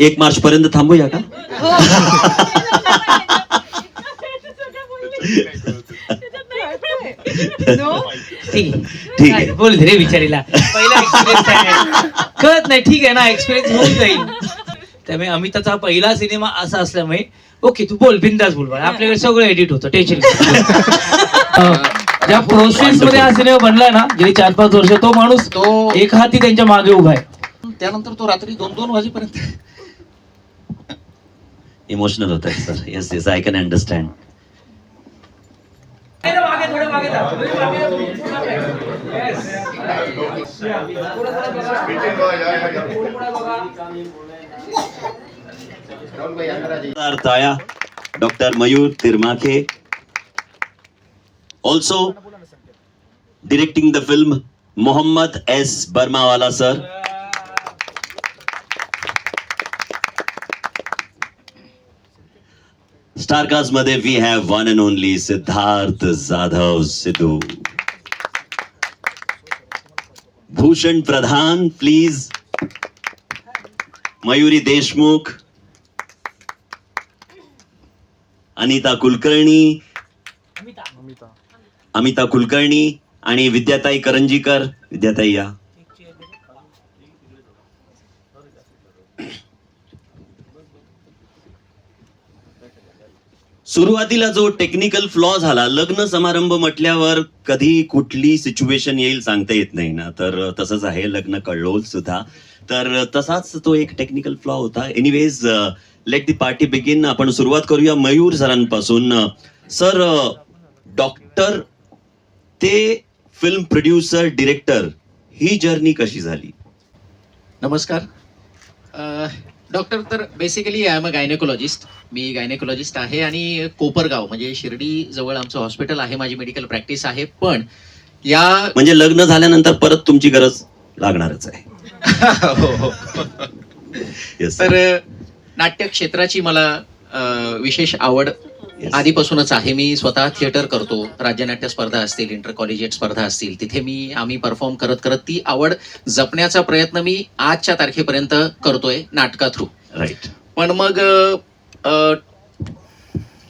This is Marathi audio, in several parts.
एक मार्च पर्यंत थांबूया का? No? ठीक आहे ठीक आहे. काय, बोल रे पहिला आहे? कळत नाही ठीक आहे ना एक्सपिरियन्स होऊन जाईल. त्यामुळे अमिताचा पहिला सिनेमा असा असल्यामुळे ओके तू बोल बिंदास बोल बाळा. आपल्याकडे सगळं एडिट होतं टेन्शन ज्या प्रोसेस मध्ये हा सिनेमा बनलाय ना गेली चार पाच वर्ष तो माणूस तो एक हाती त्यांच्या मागे उभा आहे. त्यानंतर तो रात्री दोन दोन वाजेपर्यंत इमोशनल होता है sir yes yes I can understand doctor Mayur Tirmakhe also directing the film Mohammed S Barmawala sir स्टारकास्टमध्ये we have one and only Siddharth Jadhav Siddhu Bhushan Pradhan please Mayuri Deshmukh Anita Kulkarni Amita Kulkarni आणि विद्याताई करंजीकर विद्याताई या सुरुवातीला जो टेक्निकल फ्लॉ झाला लग्न समारंभ म्हटल्यावर कधी कुठली सिच्युएशन येईल सांगता येत नाही ना. तर तसंच आहे लग्न कळलोल सुद्धा. तर तसाच तो एक टेक्निकल फ्लॉ होता. Anyways let the party begin आपण सुरुवात करूया मयूर सरांपासून. सर डॉक्टर ते फिल्म प्रोड्युसर डिरेक्टर ही जर्नी कशी झाली? नमस्कार. डॉक्टर तर basically I am a gynaecologist me gynaecologist आहे आणि कोपरगाव म्हणजे शिर्डी जवळ आमचं हॉस्पिटल आहे माझी मेडिकल प्रॅक्टिस आहे पण या म्हणजे लग्न झाल्यानंतर परत तुमची गरज लागणारच आहे हो, हो. Yes. तर नाट्य क्षेत्राची मला विशेष आवड. आधीपासूनच आहे. मी स्वतः थिएटर करतो. राज्यनाट्य स्पर्धा असतील इंटर कॉलेजिएट स्पर्धा असतील तिथे मी आम्ही परफॉर्म करत करत ती आवड जपण्याचा प्रयत्न मी आजच्या तारखेपर्यंत करतोय नाटका थ्रू राईट पण मग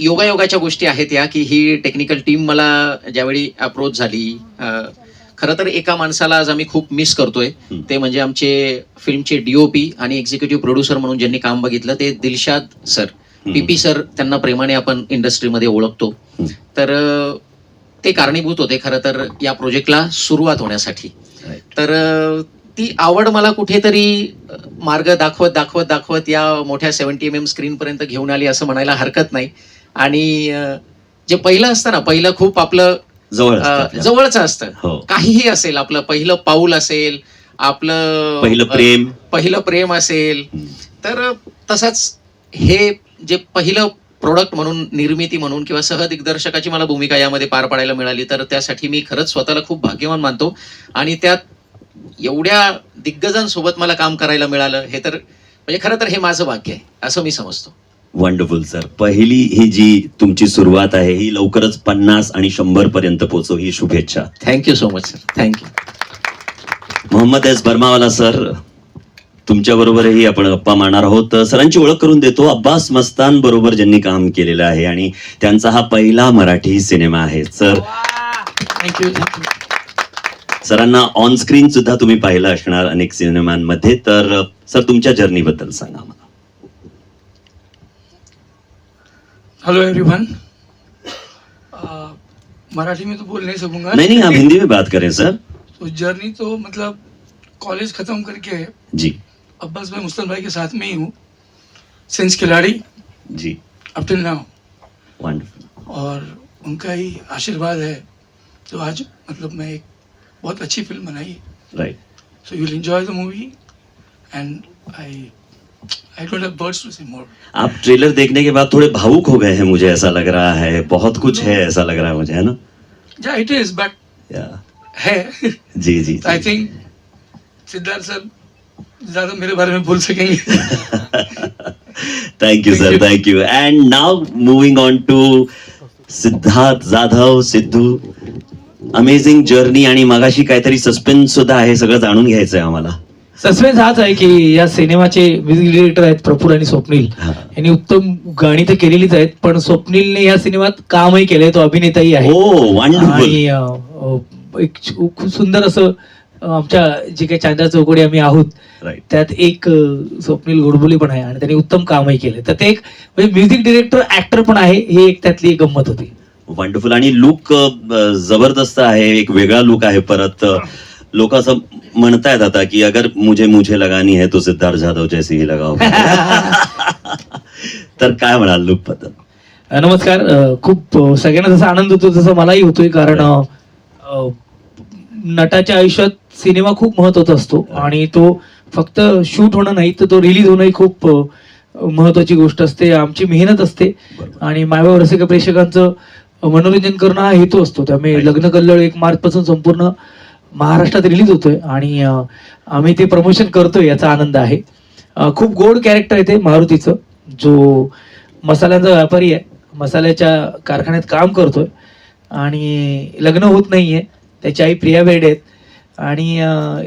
योगायोगाच्या गोष्टी आहेत या की ही टेक्निकल टीम मला ज्यावेळी अप्रोच झाली खरं तर एका माणसाला आज आम्ही खूप मिस करतोय. ते म्हणजे आमचे फिल्मचे डीओपी आणि एक्झिक्युटिव्ह प्रोड्युसर म्हणून ज्यांनी काम बघितलं ते दिलशाद सर. पीपी सर त्यांना प्रेमाने आपण इंडस्ट्रीमध्ये ओळखतो. तर ते कारणीभूत होते खरं तर या प्रोजेक्टला सुरुवात होण्यासाठी. तर ती आवड मला कुठेतरी मार्ग दाखवत दाखवत दाखवत या मोठ्या सेव्हन्टी एम एम स्क्रीन पर्यंत घेऊन आली असं म्हणायला हरकत नाही. आणि जे पहिलं असतं ना पहिलं खूप आपलं जवळ अ, असतं आपल्या. जवळचं असतं. हो. काहीही असेल आपलं पहिलं पाऊल असेल आपलं पहिलं प्रेम. पहिलं प्रेम असेल. तर तसंच हे जे पहिलं प्रोडक्ट म्हणून निर्मिती म्हणून किंवा सहदिग्दर्शकाची मला भूमिका यामध्ये पार पाडायला मिळाली तर त्यासाठी मी खरंच स्वतःला खूप भाग्यवान मानतो. आणि त्यात एवढ्या दिग्गजांसोबत मला काम करायला मिळालं हे तर म्हणजे खरं तर हे माझं भाग्य आहे असं मी समजतो. वंडरफुल सर पहिली ही जी तुमची सुरुवात आहे ही लवकरच पन्नास आणि शंभर पर्यंत पोहोचो ही शुभेच्छा. Thank you so much sir thank you Mohammed S Barmawala sir तुमच्या बरोबरही आपण गप्पा मारणार आहोत. सरांची ओळख करून देतो. अब्बास मस्तान बरोबर ज्यांनी काम केलेलं आहे आणि त्यांचा हा पहिला मराठी सिनेमा आहे. Sir thank you thank you सरांना ऑन स्क्रीन सुद्धा तुम्ही पाहिलं असणार अनेक सिनेमांमध्ये. तर सर तुमच्या जर्नी बद्दल सांगा मला. हेलो एवरीवन मराठी में तो बोल नहीं सकूंगा नहीं नहीं हम हिंदी में बात करें सर. तो जर्नी तो मतलब कॉलेज खत्म करके जी. अब्बास भाई मुस्तन भाई के साथ में ही हूँ। सिंस खिलाड़ी जी। अप टिल नाउ वंडरफुल और उनका ही आशीर्वाद है। तो आज मतलब मैं एक बहुत अच्छी फ़िल्म बनाई। Right so you will enjoy the movie and I I don't have words to say more आप ट्रेलर देखने के बाद थोड़े भावुक हो गए हैं मुझे ऐसा लग रहा है। बहुत कुछ है ऐसा लग रहा है मुझे है ना? या इट इज़ बट है। जी जी आई थिंक सिद्धार्थ सर ज्यादा मेरे बारे में बोल सकेंगे। Thank you sir thank you and now moving on to Siddharth Jadhav Siddhu amazing journey आणि मगाशी काहीतरी सस्पेन्स सुद्धा आहे सगळं जाणून घ्यायचं आहे आम्हाला. सस्पेन्स हाच आहे की या सिनेमाचे म्युझिक डिरेक्टर आहेत प्रफुल आणि स्वप्नील. यांनी उत्तम गाणी तर केलेलीच आहेत पण स्वप्नीलने या सिनेमात कामही केलंय तो अभिनेताही आहे. हो वंडरफुल आणि अ, अ, एक खूप सुंदर असं आमच्या जे काही चांदा चौकडी आम्ही आहोत राईट त्यात एक स्वप्नील गोडबोले पण आहे आणि त्यांनी उत्तम कामही केले. तर ते एक म्हणजे म्युझिक डिरेक्टर ऍक्टर पण आहे ही एक त्यातली एक गंमत होती. वंडरफुल आणि लुक जबरदस्त आहे एक वेगळा लुक आहे परत लोक असं म्हणतायत आता की अगर मुझे मुझे लगानी है तो सिद्धार्थ जाधव जैसी ही लगाओ. तर काय म्हणाल लुकबद्दल? नमस्कार. खूप सगळ्यांना जसा आनंद होतो तसा मलाही होतोय कारण नटाच्या आयुष्यात सिनेमा खूप महत्त्वाचा असतो. आणि तो फक्त शूट होणं नाही तर तो रिलीज होणं ही खूप महत्वाची गोष्ट असते. आमची मेहनत असते. आणि मायवा रसिक प्रेक्षकांचं मनोरंजन करणं हा हेतू असतो. त्यामुळे लग्न कल्लोळ एक मार्च पासून संपूर्ण महाराष्ट्रात रिलीज होतोय. आणि आम्ही ते प्रमोशन करतोय याचा आनंद आहे. खूप गोड कॅरेक्टर आहे ते मारुतीचं जो मसाल्यांचा व्यापारी आहे. मसाल्याच्या कारखान्यात काम करतोय. आणि लग्न होत नाहीये. त्याची आई प्रिया बेर्डे आहेत. आणि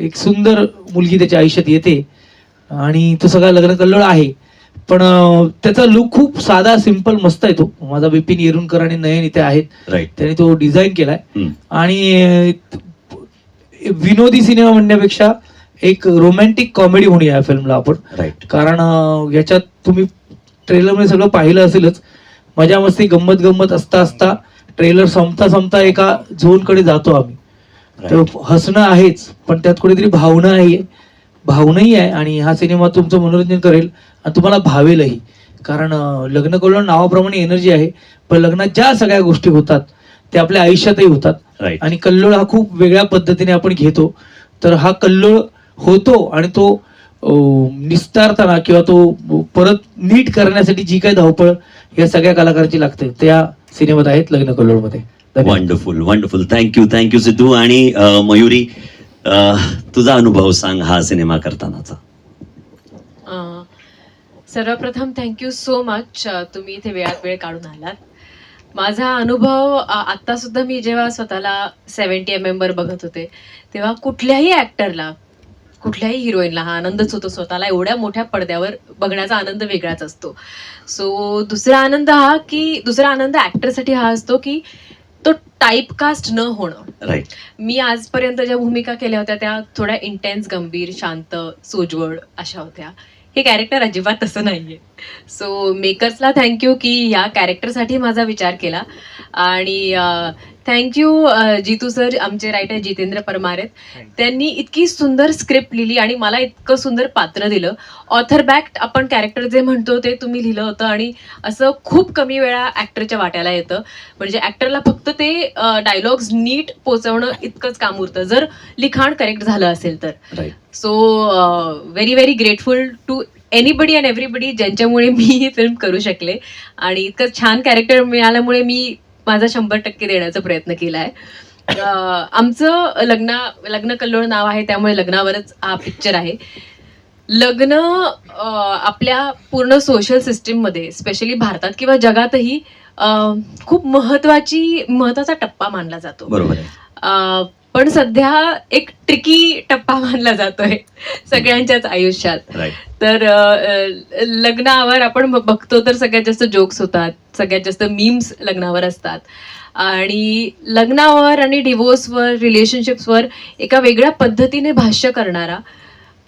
एक सुंदर मुलगी त्याच्या आयुष्यात येते. आणि तो सगळा लग्न कल्लोळ आहे. पण त्याचा लुक खूप साधा सिंपल मस्त आहे तो. माझा बिपिन येरुणकर आणि नयन इथे आहेत. त्याने तो डिझाईन केलाय. आणि विनोदी सिनेमा म्हणण्यापेक्षा एक रोमॅन्टिक कॉमेडी म्हणूया या फिल्मला आपण. कारण याच्यात तुम्ही ट्रेलरमध्ये सगळं पाहिलं असेलच. मजा मस्ती गंमत गंमत असता असता ट्रेलर संपता संपता एका झोनकडे जातो आम्ही. तर हसणं आहेच पण त्यात कुठेतरी भावना आहे. भावनाही आहे आणि हा सिनेमा तुमचं मनोरंजन करेल आणि तुम्हाला भावेलही. कारण लग्न करून नावाप्रमाणे एनर्जी आहे पण लग्नात ज्या सगळ्या गोष्टी होतात त्या आपल्या आयुष्यातही होतात. आणि कल्लोळ हा खूप वेगळ्या पद्धतीने आपण घेतो. तर हा कल्लोळ होतो आणि तो निस्तारताना किंवा तो परत नीट करण्यासाठी जी काही धावपळ या सगळ्या कलाकारांची लागते त्या सिनेमात आहेत लग्न कल्लोळमध्ये. Wonderful wonderful thank you thank you Siddhu आणि मयुरी तुझा अनुभव सांग हा सिनेमा करतानाचा. अं, सर्वप्रथम थँक्यू सो मच तुम्ही इथे वेळात वेळ काढून आलात. माझा अनुभव अ, आत्ता सुद्धा मी जेव्हा स्वतःला सेवन्टी एम एम वर बघत होते तेव्हा कुठल्याही ऍक्टरला कुठल्याही हिरोईनला हा आनंदच होतो स्वतःला एवढ्या मोठ्या पडद्यावर बघण्याचा आनंद वेगळाच असतो. सो दुसरा आनंद हा की दुसरा आनंद ऍक्टरसाठी हा असतो की तो टाईपकास्ट न होणं. राईट मी आजपर्यंत ज्या भूमिका केल्या होत्या त्या थोड्या इंटेन्स गंभीर शांत सोजवळ अशा होत्या. हे कॅरेक्टर अजिबात तसं नाहीये. सो मेकर्सला थँक्यू की या कॅरेक्टरसाठी माझा विचार केला. आणि थँक्यू जितू सर आमचे रायटर जितेंद्र परमार आहेत. त्यांनी इतकी सुंदर स्क्रिप्ट लिहिली आणि मला इतकं सुंदर पात्र दिलं. ऑथर बॅक्ट आपण कॅरेक्टर जे म्हणतो ते तुम्ही लिहिलं होतं आणि असं खूप कमी वेळा ॲक्टरच्या वाट्याला येतं. म्हणजे ॲक्टरला फक्त ते डायलॉग्स नीट पोचवणं इतकंच काम उरतं. जर लिखाण करेक्ट झालं असेल तर. So very very grateful to anybody and everybody ज्यांच्यामुळे मी ही फिल्म करू शकले. आणि इतकं छान कॅरेक्टर मिळाल्यामुळे मी माझा शंभर टक्के देण्याचा प्रयत्न केला आहे आमचं लग्न लग्न कल्लोळ नाव आहे त्यामुळे लग्नावरच हा पिक्चर आहे. लग्न आपल्या पूर्ण सोशल सिस्टीममध्ये स्पेशली भारतात किंवा जगातही खूप महत्वाची महत्त्वाचा टप्पा मानला जातो. बरोबर पण सध्या एक ट्रिकी टप्पा मानला जातोय सगळ्यांच्याच आयुष्यात. तर लग्नावर आपण बघतो तर सगळ्यात जास्त जोक्स होतात सगळ्यात जास्त मीम्स लग्नावर असतात. आणि लग्नावर आणि डिवोर्सवर रिलेशनशिप्सवर एका वेगळ्या पद्धतीने भाष्य करणारा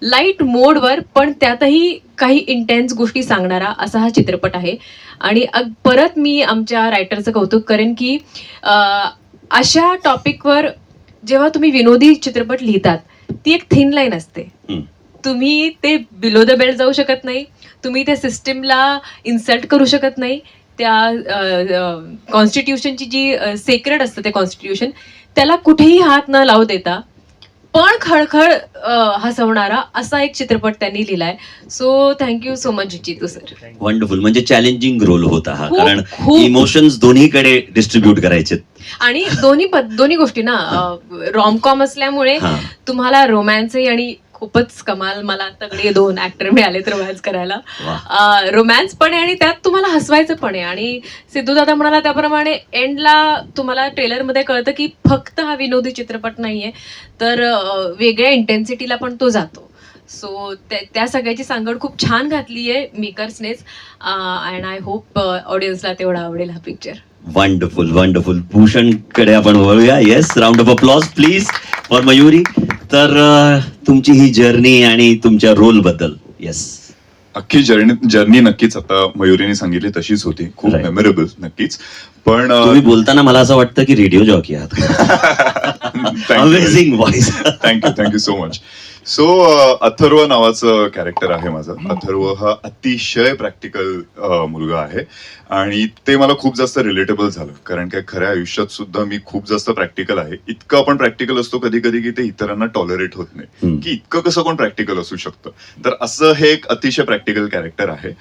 लाइट मोडवर पण त्यातही काही इंटेन्स गोष्टी सांगणारा असा हा चित्रपट आहे. आणि अग- परत मी आमच्या रायटरचं कौतुक करेन की अशा टॉपिकवर जेव्हा तुम्ही विनोदी चित्रपट लिहितात ती एक थिन लाईन असते. तुम्ही ते बिलो द बेल्ट जाऊ शकत नाही. तुम्ही त्या सिस्टीमला इन्सल्ट करू शकत नाही. त्या कॉन्स्टिट्यूशनची जी सेक्रेड असतं ते कॉन्स्टिट्यूशन त्याला कुठेही हात न लावू देता पण खळखळ हसवणारा असा एक चित्रपट त्यांनी लिहिलाय. So thank you so much Jitu sir wonderful म्हणजे चॅलेंजिंग रोल होता हा. खूप- कारण खूप. इमोशन्स दोन्हीकडे डिस्ट्रीब्यूट करायचे आणि दोन्ही पद- दोन्ही गोष्टी ना रॉमकॉम असल्यामुळे हा. तुम्हाला रोमॅन्सही आणि खूपच कमाल. मला तगडे दोन ऍक्टर मिळालेत रोमॅन्स करायला. रोमॅन्स पण आहे आणि त्यात तुम्हाला हसवायचं पण आहे. आणि सिद्धू दादा म्हणाला त्याप्रमाणे एंडला तुम्हाला ट्रेलरमध्ये कळतं की फक्त हा विनोदी चित्रपट नाहीये तर वेगळ्या इंटेन्सिटीला पण तो जातो. सो त्या सगळ्याची सांगड खूप छान घातली आहे मेकर्सनेच अँड आय होप ऑडियन्सला तेवढा आवडेल हा पिक्चर वंडरफुल वंडरफुल भूषणकडे आपण वळूया. Yes round of applause please for Mayuri तर अं, तुमची ही जर्नी आणि तुमच्या रोलबद्दल. येस अख्खी जर्नी जर्नी नक्कीच आता मयुरीने सांगितली तशीच होती. खूप Right. मेमोरेबल नक्कीच. पण तुम्ही बोलताना मला असं वाटतं की रेडिओ जॉकी आहात. Amazing voice thank you thank you so much so Atharva नावाचं कॅरेक्टर आहे माझं. अथर्व हा अतिशय प्रॅक्टिकल मुलगा आहे. आणि ते मला खूप जास्त रिलेटेबल झालं. कारण काय खऱ्या आयुष्यात सुद्धा मी खूप जास्त प्रॅक्टिकल आहे. इतकं आपण प्रॅक्टिकल असतो कधी कधी की ते इतरांना टॉलरेट होत नाही. की इतकं कसं कोण प्रॅक्टिकल असू शकतं? तर असं हे एक अतिशय प्रॅक्टिकल कॅरेक्टर आहे.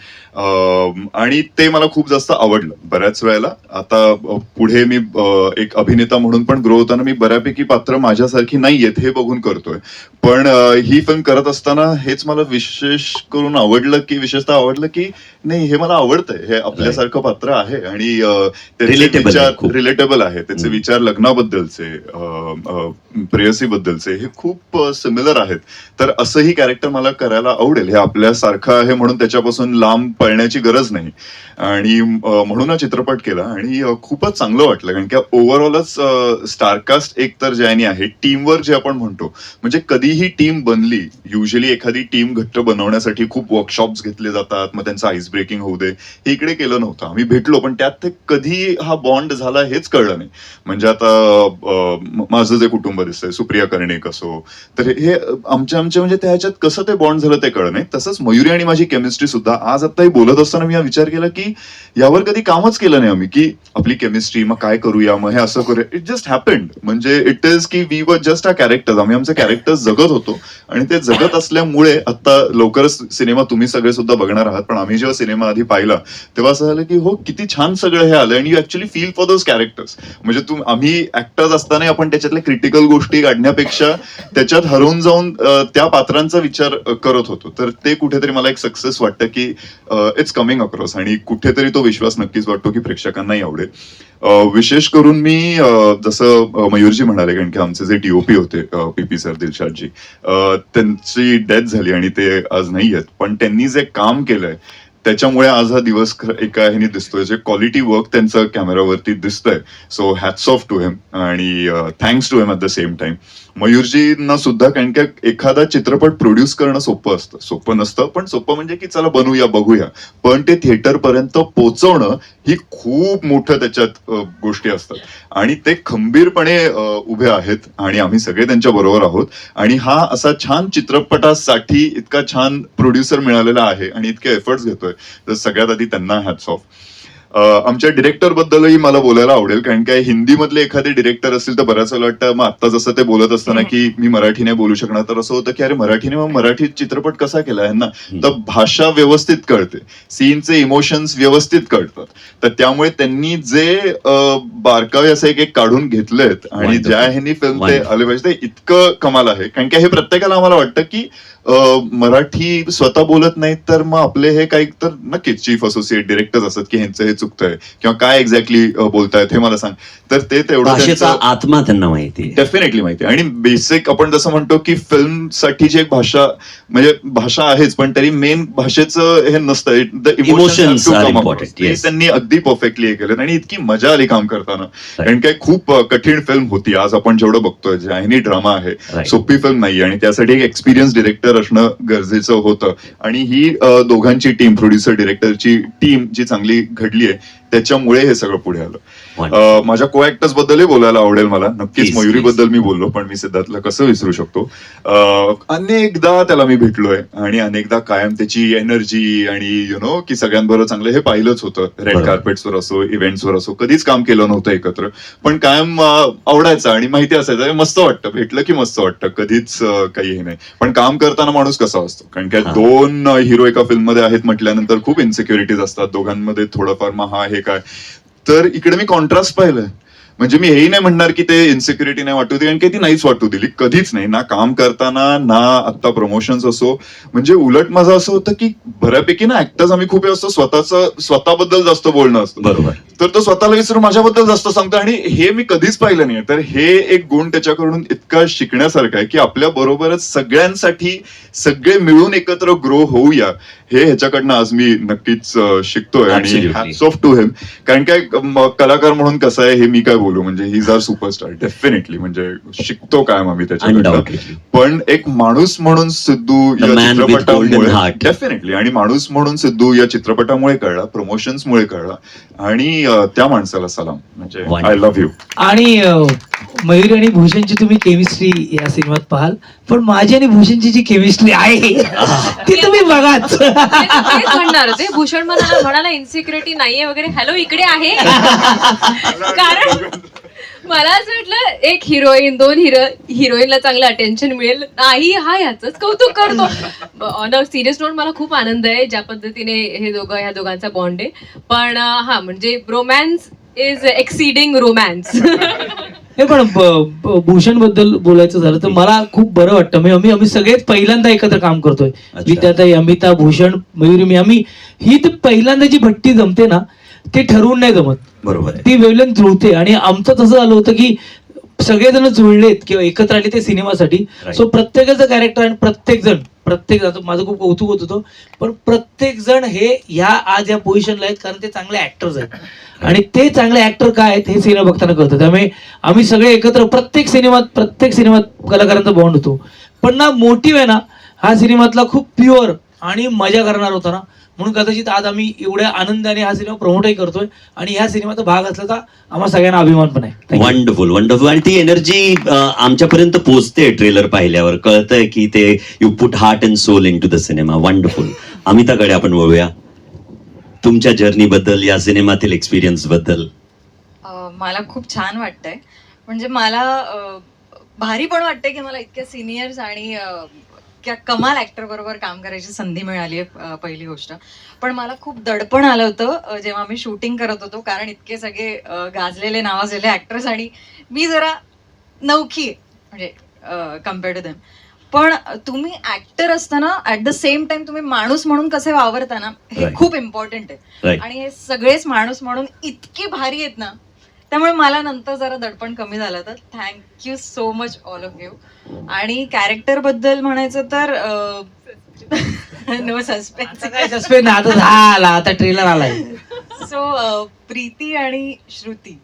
आणि ते मला खूप जास्त आवडलं बऱ्याच वेळेला. आता पुढे मी एक अभिनेता म्हणून पण ग्रो होताना मी बऱ्यापैकी पात्र माझ्यासारखी नाही आहेत हे बघून करतोय. पण ही फिल्म करत असताना हेच मला विशेष करून आवडलं की विशेषतः आवडलं की नाही हे मला आवडतंय. हे आपल्यासारखं पात्र आहे आणि. रिलेटेबल आहे त्याचे. विचार लग्नाबद्दलचे प्रेयसीबद्दलचे हे खूप सिमिलर आहेत. तर असंही कॅरेक्टर मला करायला आवडेल. हे आपल्यासारखं आहे म्हणून त्याच्यापासून लांब पळण्याची गरज नाही. आणि म्हणून हा चित्रपट केला आणि खूपच चांगलं वाटलं. कारण की ओव्हरऑलच स्टारकास्ट एक तर ज्यानी आहे टीमवर जे आपण म्हणतो. म्हणजे कधीही टीम बनली युजली एखादी टीम घट्ट बनवण्यासाठी खूप वर्कशॉप्स घेतले जातात मग त्यांचं आईस ब्रेकिंग होऊ दे. हे इकडे केलं नव्हतं. आम्ही भेटलो पण त्यात ते कधी हा बॉन्ड झाला हेच कळलं नाही. म्हणजे आता माझं जे कुटुंब दिसतंय सुप्रिया कर्णिक असो तर हे- आमच्या आमच्या म्हणजे त्या ह्याच्यात कसं ते बॉन्ड झालं ते कळलं नाही. तसंच मयुरी आणि माझी केमिस्ट्री सुद्धा. आज आता हे बोलत असताना मी हा विचार केला की यावर कधी कामच केलं नाही आम्ही की आपली केमिस्ट्री मग काय करूया मग हे असं करूया. इट जस्ट हॅपन्ड म्हणजे इट इज की we were just a characters आम्ही आमचे कॅरेक्टर्स जगत होतो. आणि ते जगत असल्यामुळे आता लवकरच सिनेमा तुम्ही सगळे सुद्धा बघणार आहात. पण आम्ही जेव्हा सिनेमा आधी पाहिला तेव्हा असं झालं की हो किती छान सगळं हे आलं आणि you actually feel for those characters म्हणजे तू आम्ही ऍक्टर्स असताना आपण त्याच्यातल्या क्रिटिकल गोष्टी काढण्यापेक्षा त्याच्यात हरवून जाऊन त्या पात्रांचा विचार करत होतो. तर ते कुठेतरी मला एक सक्सेस वाटतं की इट्स कमिंग अक्रॉस आणि कुठेतरी तो विश्वास नक्कीच वाटतो की प्रेक्षकांनाही आवडेल. विशेष करून मी जसं मयूरजी म्हणाले कारण की आमचे जे डीओपी होते पीपी सर दिलशादजी त्यांची डेथ झाली आणि ते आज नाही आहेत पण त्यांनी जे काम केलंय त्याच्यामुळे आज हा दिवस एका ह्याने दिसतोय. जे क्वालिटी वर्क त्यांचं कॅमेरावरती दिसतंय. So hats off to Hem आणि thanks to Hem at the same time मयूरजींना सुद्धा कारण का एखादा चित्रपट प्रोड्यूस करणं सोपं असतं. सोपं नसतं पण सोपं म्हणजे की चला बनवूया बघूया. पण ते थिएटर पर्यंत पोहोचवणं ही खूप मोठं त्याच्यात गोष्टी असतात. आणि ते खंबीरपणे उभे आहेत आणि आम्ही सगळे त्यांच्या बरोबर आहोत. आणि हा असा छान चित्रपटासाठी इतका छान प्रोड्युसर मिळालेला आहे आणि इतके एफर्ट्स घेतोय. तर सगळ्यात आधी त्यांना हॅट्स ऑफ आमच्या डिरेक्टर बद्दलही मला बोलायला आवडेल कारण काय हिंदीमधले एखादे डिरेक्टर असतील तर बऱ्याच वेळा वाटतं मग आता जसं ते बोलत असताना की मी मराठीने बोलू शकणार तर असं होतं की अरे मराठीने मग मराठी चित्रपट कसा केला यांना तर भाषा व्यवस्थित कळते सीनचे इमोशन्स व्यवस्थित कळतात. तर त्यामुळे त्यांनी जे बारकावे असे एक एक काढून घेतलेत आणि. ज्या ह्यांनी फिल्म ते. आले पाहिजे ते इतकं कमाल आहे. कारण की हे प्रत्येकाला आम्हाला वाटतं की मराठी स्वतः बोलत नाहीत तर मग आपले हे काही तर नक्कीच चीफ असोसिएट डिरेक्टर्स असतात की ह्यांचं हे चुकतंय. किंवा काय एक्झॅक्टली बोलतायत हे मला सांग. तर ते तेवढं आत्मा त्यांना माहिती डेफिनेटली माहिती आणि बेसिक आपण जसं म्हणतो की फिल्म साठीची एक भाषा म्हणजे भाषा आहेच पण तरी मेन भाषेचं हे नसतं. The yes. त्यांनी अगदी परफेक्टली हे केलं आणि इतकी मजा आली काम करताना. कारण काय खूप कठीण फिल्म होती. आज आपण जेवढं बघतोय जे आहे ड्रामा आहे. सोपी फिल्म नाही आणि त्यासाठी एक एक्सपिरियन्स डिरेक्टर असणं गरजेचं होतं. आणि ही दोघांची टीम प्रोड्युसर डिरेक्टरची टीम जी चांगली घडली आहे त्याच्यामुळे हे सगळं पुढे आलं. माझ्या को ऍक्टर्स बद्दलही बोलायला आवडेल मला. नक्कीच मयुरी बद्दल मी बोललो पण मी सिद्धार्थला कसं विसरू शकतो? अनेकदा त्याला मी भेटलोय आणि अनेकदा कायम त्याची एनर्जी आणि यु नो की सगळ्यांबरोबर चांगलं हे पाहिलंच होतं. रेड. कार्पेट्सवर असो इव्हेंट्सवर असो कधीच काम केलं नव्हतं एकत्र. पण कायम आवडायचं आणि माहिती असायचं हे मस्त वाटतं भेटलं की मस्त वाटतं कधीच काही हे नाही. पण काम करताना माणूस कसा असतो? कारण काय. दोन हिरो एका फिल्ममध्ये आहेत म्हटल्यानंतर खूप इन्सिक्युरिटीज असतात. दोघांमध्ये थोडंफार मग हा हे काय? तर इकडे मी कॉन्ट्रास्ट पाहिलंय. म्हणजे मी हेही नाही म्हणणार की ते इन्सिक्युरिटी नाही वाटू दिली आणि काही ती नाहीच वाटू दिली. कधीच नाही. ना काम करताना ना आता प्रमोशन्स असो. म्हणजे उलट माझं असं होतं की बऱ्यापैकी ना ऍक्टर्स आम्ही खूप असतो स्वतःच स्वतःबद्दल जास्त बोलणं असतं. बरोबर. तर तो स्वतःला विसरून माझ्याबद्दल जास्त सांगतो आणि हे मी कधीच पाहिलं नाही तर हे एक गुण त्याच्याकडून इतका शिकण्यासारखा आहे की आपल्या बरोबरच सगळ्यांसाठी सगळे मिळून एकत्र ग्रो होऊया. हे ह्याच्याकडनं आज मी नक्कीच शिकतोय आणि. हॅट्स ऑफ टू हिम कारण काय कलाकार म्हणून कसं आहे हे मी काय बोलू? म्हणजे ही आर सुपरस्टार डेफिनेटली म्हणजे शिकतो काय मग मी त्याच्याकडनं पण एक माणूस म्हणून सिद्धू या चित्रपटामुळे. डेफिनेटली आणि माणूस म्हणून सिद्धू या चित्रपटामुळे कळला प्रमोशन्स मुळे कळला. आणि त्या माणसाला सलाम. म्हणजे. आय लव्ह यू आणि मयुरी आणि भूषणची तुम्ही केमिस्ट्री या सिनेमात पाहाल. पण माझी आणि भूषणची जी केमिस्ट्री आहे ती तुम्ही बघाच. तेच म्हणणार ते भूषण म्हणाला म्हणाला इन्सिक्युरिटी नाहीये वगैरे. हॅलो इकडे आहे. कारण मला असं वाटलं एक हिरोईन दोन हिरो हिरोईनला चांगलं अटेन्शन मिळेल. नाही हा याच कौतुक करतो. ऑन अ सिरियस नोट मला खूप आनंद आहे ज्या पद्धतीने हे दोघं ह्या दोघांचा बॉन्ड आहे. पण हा म्हणजे रोमॅन्स इज एक्सिडिंग रोमॅन्स नाही पण भूषणबद्दल बोलायचं झालं तर मला खूप बरं वाटतं. म्हणजे आम्ही आम्ही सगळेच पहिल्यांदा एकत्र काम करतोय. विद्याताई अमिता भूषण मयुरी मी आम्ही ही तर पहिल्यांदा जी भट्टी जमते ना ते ठरवून नाही जमत. बरोबर ती वेवलेन जुळते. आणि आमचं तसं झालं होतं की सगळेजण जुळलेत किंवा एकत्र आले ते सिनेमासाठी. सो प्रत्येकाचं कॅरेक्टर आणि प्रत्येक जण प्रत्येक माझं खूप कौतुक होत होतं पण प्रत्येक जण हे ह्या आज या पोझिशनला आहेत कारण ते चांगले ऍक्टर्स आहेत. आणि ते चांगले ऍक्टर काय आहेत हे सिनेमा बघताना कळतं. त्यामुळे आम्ही सगळे एकत्र प्रत्येक सिनेमात प्रत्येक सिनेमात कलाकारांचा बॉन्ड होतो. पण ना मोटिव्ह आहे ना हा सिनेमातला खूप प्युअर आणि मजा करणार होता ना. म्हणून कदाचित आज आम्ही एवढ्या आनंदाने हा सिनेमा प्रमोटही करतोय आणि ह्या सिनेमाचा भाग असल्याचा आम्हा सगळ्यांना अभिमान पण आहे. वंडरफुल वंडरफुल आणि ती एनर्जी आमच्यापर्यंत पोहोचते ट्रेलर पाहिल्यावर. कळतंय की ते you put heart and soul into the cinema wonderful अमिताकडे आपण वळूया. तुमच्या जर्नी बद्दल या सिनेमातील एक्सपिरियन्सबद्दल. मला खूप छान वाटतंय. म्हणजे मला भारी पण वाटतंय की मला इतक्या सिनियर्स आणि इतक्या कमाल ऍक्टर बरोबर काम करायची संधी मिळाली आहे पहिली गोष्ट. पण मला खूप दडपण आलं होतं जेव्हा आम्ही शूटिंग करत होतो कारण इतके सगळे गाजलेले नावाजलेले ऍक्टर्स आणि मी जरा आहे, म्हणजे कम्पेअर्ड टू देम पण तुम्ही ऍक्टर असताना ऍट द सेम टाइम तुम्ही माणूस म्हणून कसे वावरता ना हे Right. खूप इम्पॉर्टंट आहे. आणि हे सगळेच माणूस म्हणून इतके भारी आहेत ना त्यामुळे मला नंतर जरा दडपण कमी झालं तर thank you so much all of you आणि कॅरेक्टरबद्दल म्हणायचं तर नो सस्पेन्स आता झाला आता ट्रेलर आलाय. सो प्रीती आणि श्रुती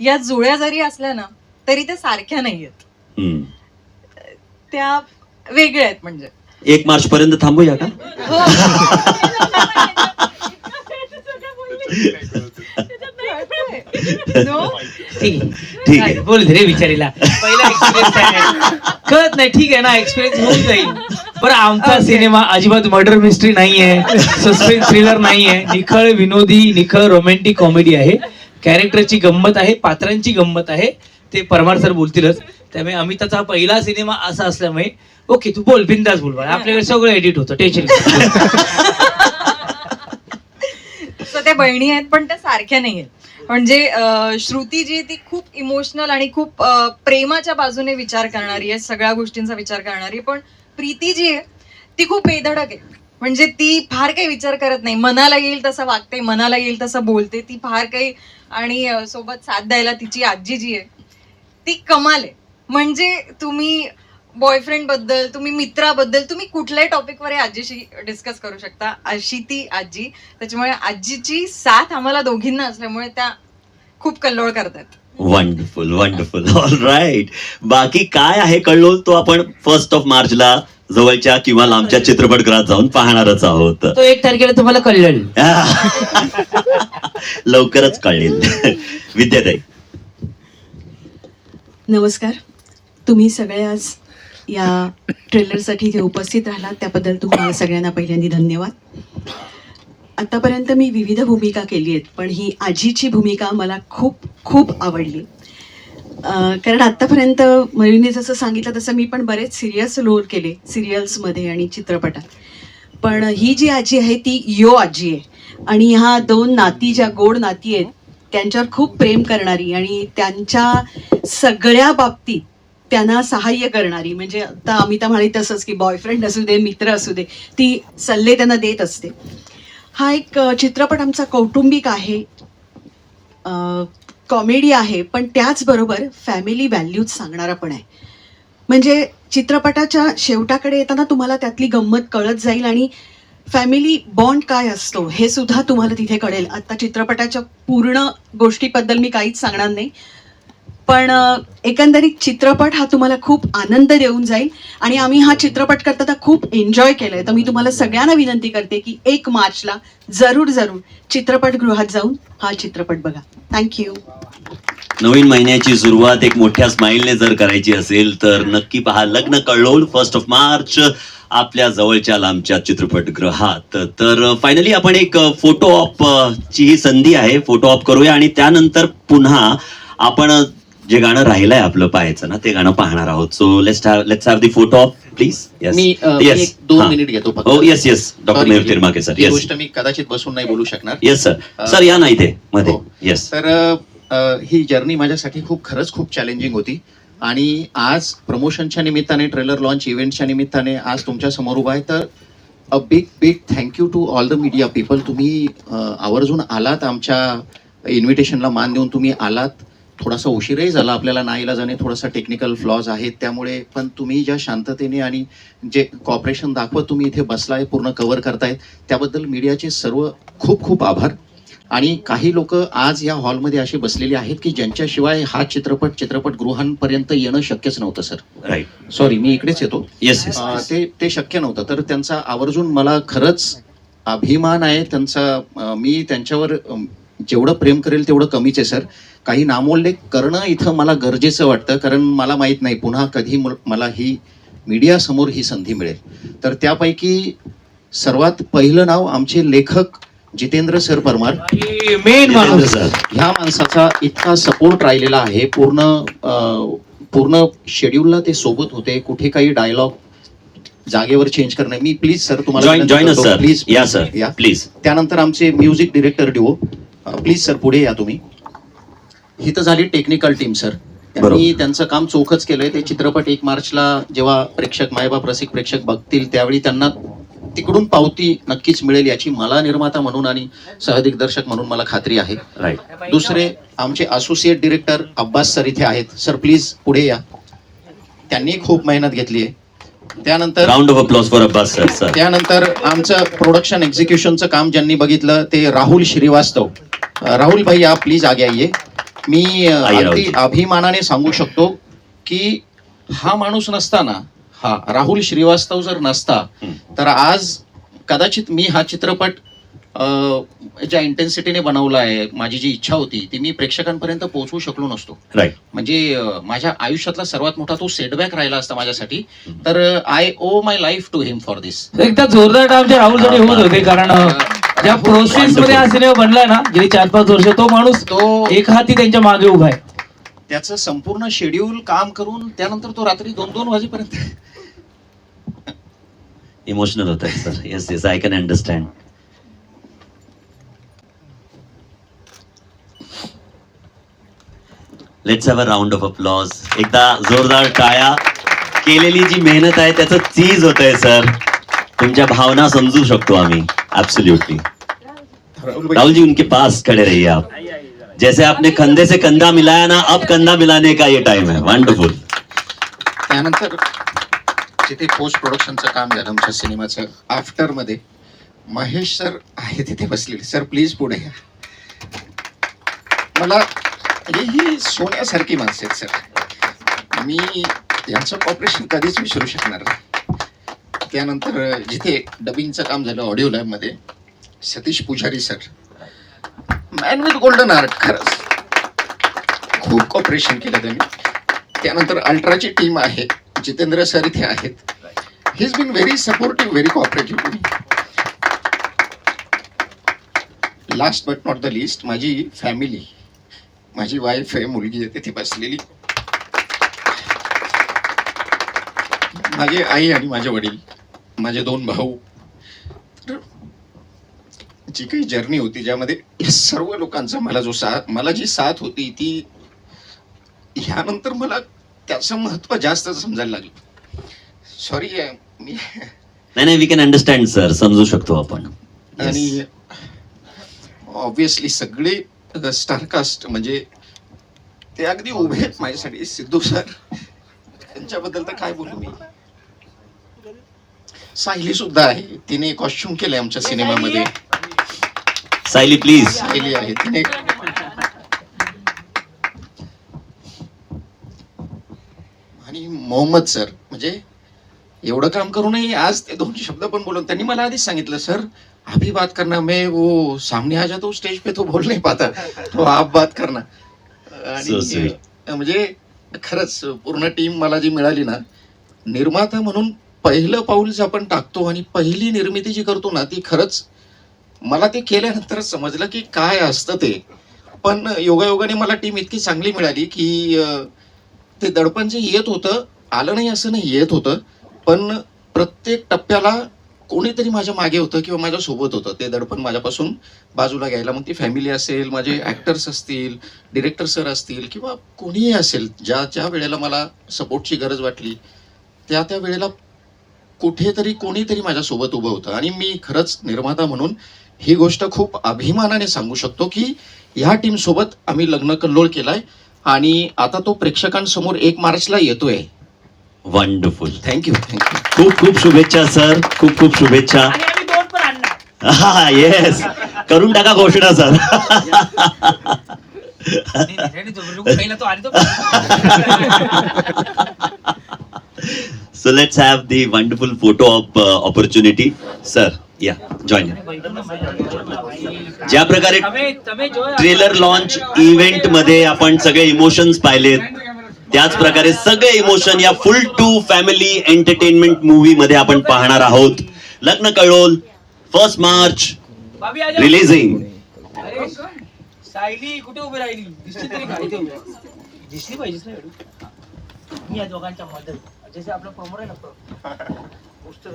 या जुळ्या जरी असल्या ना तरी त्या सारख्या नाही आहेत हम्म. त्या वेगळ्या आहेत म्हणजे. एक मार्च पर्यंत थांबूया का? नो ठीक आहे. ठीक आहे. काय बोल रे पहिला आहे. कळत नाही ठीक आहे ना? एक्सपिरियन्स होऊन जाईल. बरं आमचा. सिनेमा अजिबात मर्डर मिस्ट्री नाहीये. सस्पेन्स थ्रिलर नाहीये. निखळ विनोदी निखळ रोमॅन्टिक कॉमेडी आहे. कॅरेक्टरची गंमत आहे पात्रांची गंमत आहे. ते परमार सर बोलतीलच. त्यामुळे अमिताचा हा पहिला सिनेमा असा असल्यामुळे ओके तू बोल बिंदास बोल बाळा. आपल्याकडे सगळं एडिट होतं. टेन्शन सो त्या बहिणी आहेत पण त्या सारख्या नाही आहेत म्हणजे श्रुती जी ती खूप इमोशनल आणि खूप प्रेमाच्या बाजूने विचार करणारी आहे सगळ्या गोष्टींचा विचार करणारी पण प्रीती जी आहे ती खूप बेधडक आहे. म्हणजे ती फार काही विचार करत नाही. मनाला येईल तसं वागते मनाला येईल तसं बोलते. ती फार काही आणि सोबत साथ द्यायला तिची आजी जी आहे. ती कमाल आहे. म्हणजे तुम्ही बॉयफ्रेंडबद्दल तुम्ही मित्राबद्दल तुम्ही कुठल्याही टॉपिकवर या आजीशी डिस्कस करू शकता. अशी ती आजी. त्याच्यामुळे आजीची साथ आम्हाला दोघींना असल्यामुळे त्या खूप कल्लोळ करतात. वंडरफुल वंडरफुल ऑल राईट बाकी काय आहे कळलो तो आपण फर्स्ट ऑफ मार्चला जवळच्या किंवा लांबच्या चित्रपटगृहात जाऊन पाहणारच आहोत. तो एक तारखेला तुम्हाला कळलं. लवकरच कळेल. विद्याताई. नमस्कार. तुम्ही सगळे आज या ट्रेलरसाठी इथे उपस्थित राहिलात त्याबद्दल तुम्हाला सगळ्यांना पहिल्यांदा धन्यवाद. आत्तापर्यंत मी विविध भूमिका केली आहेत पण ही आजीची भूमिका मला खूप खूप आवडली. कारण आत्तापर्यंत मयुरीने जसं सांगितलं तसं मी पण बरेच सिरियस रोल केले सिरियल्समध्ये आणि चित्रपटात. पण ही जी आजी आहे ती यो आजी आहे. आणि ह्या दोन नाती ज्या गोड नाती आहेत त्यांच्यावर खूप प्रेम करणारी आणि त्यांच्या सगळ्या बाबतीत त्यांना सहाय्य करणारी. म्हणजे आता अमिता म्हणाली तसंच की बॉयफ्रेंड असू दे मित्र असू दे ती सल्ले त्यांना देत असते. हा एक चित्रपट आमचा कौटुंबिक आहे. कॉमेडी आहे पण त्याचबरोबर फॅमिली व्हॅल्यूज सांगणारा पण आहे. म्हणजे चित्रपटाच्या शेवटाकडे येताना तुम्हाला त्यातली गंमत कळत जाईल आणि फॅमिली बॉन्ड काय असतो हे सुद्धा तुम्हाला तिथे कळेल. आता चित्रपटाच्या पूर्ण गोष्टीबद्दल मी काहीच सांगणार नाही. पण एकंदरीत चित्रपट हा तुम्हाला खूप आनंद देऊन जाईल आणि आम्ही हा चित्रपट करताना खूप एन्जॉय केलाय. तर मी तुम्हाला सगळ्यांना विनंती करते की एक मार्चला जरूर जरूर चित्रपटगृहात जाऊन हा चित्रपट बघा. थँक्यू नवीन महिन्याची सुरुवात एक मोठ्या स्माईलने जर करायची असेल तर नक्की पहा लग्न कळोल फर्स्ट ऑफ मार्च आपल्या जवळच्या लांबच्या चित्रपटगृहात. तर फायनली आपण एक फोटो ऑप ची ही संधी आहे. फोटो ऑप करूया आणि त्यानंतर पुन्हा आपण जे गाणं राहिलंय आपलं पाहायचं ना ते गाणं पाहणार आहोत. So let's let's have the photo op please मी अ, मी एक दोन मिनिट घेतो फक्त. हो yes yes doctor Sorry, Mehar Tirmake sir ही येस गोष्ट मी कदाचित बसून नाही बोलू शकणार. येस सर सर या नाही ते मध्ये. हो. येस तर अ, अ, ही जर्नी माझ्यासाठी खूप खरंच खूप चॅलेंजिंग होती. आणि आज प्रमोशनच्या निमित्ताने ट्रेलर लॉन्च इव्हेंटच्या निमित्ताने आज तुमच्यासमोर उभा आहे. तर a big big thank you to all the media people तुम्ही अ, आवर्जून आलात आमच्या इन्व्हिटेशनला मान देऊन तुम्ही आलात. थोडासा उशीरही झाला आपल्याला नाईलाजाने थोडासा टेक्निकल फ्लॉज आहेत. त्यामुळे पण तुम्ही ज्या शांततेने आणि जे कॉपरेशन दाखवत तुम्ही इथे बसलाय पूर्ण कव्हर करतायत त्याबद्दल मीडियाचे सर्व खूप खूप आभार. आणि काही लोक आज या हॉलमध्ये असे बसलेले आहेत की ज्यांच्याशिवाय हा चित्रपट चित्रपटगृहांपर्यंत येणं शक्यच नव्हतं सर. राईट सॉरी मी इकडेच येतो. येस ते ते शक्य नव्हतं. तर त्यांचा आवर्जून मला खरंच अभिमान आहे. त्यांचा मी त्यांच्यावर जेवढं प्रेम करेल तेवढं कमीच आहे सर. काही नामोल्लेख करणं इथं मला गरजेचं वाटतं कारण मला माहीत नाही पुन्हा कधी मला ही मीडियासमोर ही संधी मिळेल. तर त्यापैकी सर्वात पहिलं नाव आमचे लेखक जितेंद्र सर परमार. ह्या माणसाचा इतका सपोर्ट राहिलेला आहे पूर्ण पूर्ण शेड्यूलला ते सोबत होते कुठे काही डायलॉग जागेवर चेंज करणे. मी प्लीज सर तुम्हाला प्लीज या सर या. प्लीज त्यानंतर आमचे म्युझिक डिरेक्टर डिओ प्लीज सर पुढे या तुम्ही. ही तर झाली टेक्निकल टीम सर त्यांनी. त्यांचं काम चोखच केलंय. ते चित्रपट एक मार्चला जेव्हा प्रेक्षक मायबाप रसिक प्रेक्षक बघतील त्यावेळी त्यांना तिकडून पावती नक्कीच मिळेल याची मला निर्माता म्हणून आणि सहदिग्दर्शक म्हणून मला खात्री आहे. दुसरे आमचे असोसिएट डिरेक्टर अब्बास सर इथे आहेत. सर प्लीज पुढे या. त्यांनी खूप मेहनत घेतली आहे. त्यानंतर round of applause for Abbas sir त्यानंतर आमचं प्रोडक्शन एक्झिक्युशनचं काम ज्यांनी बघितलं ते राहुल श्रीवास्तव. राहुल भाई आप प्लीज आगे आइए. मी अगदी राहुल. अभिमानाने सांगू शकतो की हा माणूस नसताना हा राहुल श्रीवास्तव जर नसता. तर आज कदाचित मी हा चित्रपट ज्या इंटेन्सिटीने बनवला आहे माझी जी इच्छा होती ती मी प्रेक्षकांपर्यंत पोहोचवू शकलो नसतो. म्हणजे माझ्या आयुष्यातला सर्वात मोठा तो सेटबॅक राहिला असता माझ्यासाठी तर I owe my life to him for this एकदा जोरदार राहुलसाठी होत होते कारण ज्या प्रोसेस मध्ये हा सिनेमा बनलाय ना गेली चार पाच वर्ष तो माणूस तो एक हाती त्यांच्या मागे उभा आहे. त्याचं संपूर्ण शेड्यूल काम करून त्यानंतर तो रात्री दोन दोन वाजेपर्यंत इमोशनल होत आहे sir yes yes I can understand let's have a round of applause एकदा जोरदार टाळ्या. केलेली जी मेहनत आहे त्याचं चीज होत आहे सर तुमच्या भावना समजू शकतो आम्ही. ऍब्सोल्युटली राहुल जी उनके पास खड़े रहिए आप. जैसे आपने कंधे से कंधा मिलाया ना अब कंधा मिलाने का ये टाइम है. वंडरफुल त्यानंतर जिथे पोस्ट प्रोडक्शनचं काम झालं आमच्या सिनेमाचं आफ्टरमध्ये महेश सर आहे तिथे बसलेले. सर प्लीज पुढे या. मला म्हणजे ही सोन्यासारखी माणसं आहेत सर मी यांचं कॉपरेशन कधीच विसरू शकणार नाही. त्यानंतर जिथे डबिंगचं काम झालं ऑडिओ लॅबमध्ये Satish Pujari sir man with golden heart खरंच. खूप कॉपरेशन केलं त्यांनी. त्यानंतर अल्ट्राची टीम आहे जितेंद्र सर इथे आहेत. He is been very supportive very cooperative last but not the least माझी फॅमिली माझी वाईफ आहे मुलगी आहे तिथे बसलेली. माझे आई आणि माझे वडील. माझे दोन भाऊ. तर जी काही जर्नी होती ज्यामध्ये या सर्व लोकांचा मला जो साथ मला जी साथ होती ती ह्यानंतर मला त्याचं महत्त्व जास्त समजायला लागलं. सॉरी मी नाही नाही वी कॅन अंडरस्टँड सर समजू शकतो आपण. आणि ऑब्विसली सगळे स्टारकास्ट म्हणजे ते अगदी उभे आहेत माझ्यासाठी. सिद्धू सर त्यांच्याबद्दल तर काय बोलू मी? सायली सुद्धा आहे. तिने कॉस्ट्युम केलंय आमच्या सिनेमामध्ये. सायली प्लीज सायली आहे तिने. आणि मोहम्मद सर म्हणजे एवढं काम करूनही आज ते दोन शब्द पण बोलून त्यांनी मला आधीच सांगितलं सर अभी बात करना मैं वो सामने आ जाता स्टेज पे तो बोल नहीं पाता तो आप बात करना आणि. म्हणजे खरंच पूर्ण टीम मला जी मिळाली ना निर्माता म्हणून पहिलं पाऊल जे आपण टाकतो आणि पहिली निर्मिती जी करतो ना ती खरंच मला ते केल्यानंतरच समजलं की काय असतं ते. पण योगायोगाने मला टीम इतकी चांगली मिळाली की ते दडपण जे येत होतं आलं नाही असं नाही येत होतं. पण प्रत्येक टप्प्याला कोणीतरी माझ्या मागे होतं किंवा माझ्या सोबत होतं. ते दडपण माझ्यापासून बाजूला घ्यायला. मग ती फॅमिली असेल माझे ॲक्टर्स असतील डिरेक्टर सर असतील किंवा कोणीही असेल ज्या ज्या वेळेला मला सपोर्टची गरज वाटली त्या त्या वेळेला कुठेतरी कोणीतरी माझ्यासोबत उभं होतं. आणि मी खरंच निर्माता म्हणून ही गोष्ट खूप अभिमानाने सांगू शकतो की ह्या टीम सोबत आम्ही लग्न कल्लोळ केलाय आणि आता तो प्रेक्षकांसमोर एक मार्चला येतोय. वंडरफुल थँक्यू थँक्यू खूप खूप शुभेच्छा सर. खूप खूप शुभेच्छा. हा येस करून टाका घोषणा sir. So the have photo wonderful photo of opportunity sir या जॉईन ज्या प्रकारे ट्रेलर लॉन्च इव्हेंटमध्ये आपण सगळे इमोशन्स पाहिलेत त्याच प्रकारे सगळे इमोशन या full to family entertainment movie मध्ये आपण पाहणार आहोत. Lagna Kallol first March releasing Sayali कुठे उभी राहिली? दिसली तरी गाडी उभी? दिसली पाहिजेच ना एवढी मी या दोघांच्या मध्ये जसे आपलं प्रमोर आहे ना poster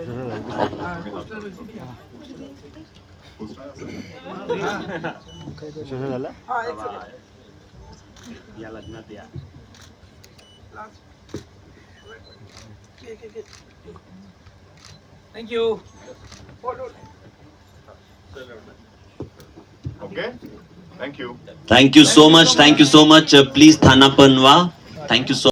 thank you okay thank you thank you so much thank you so much please थाना बनवा थँक्यू सो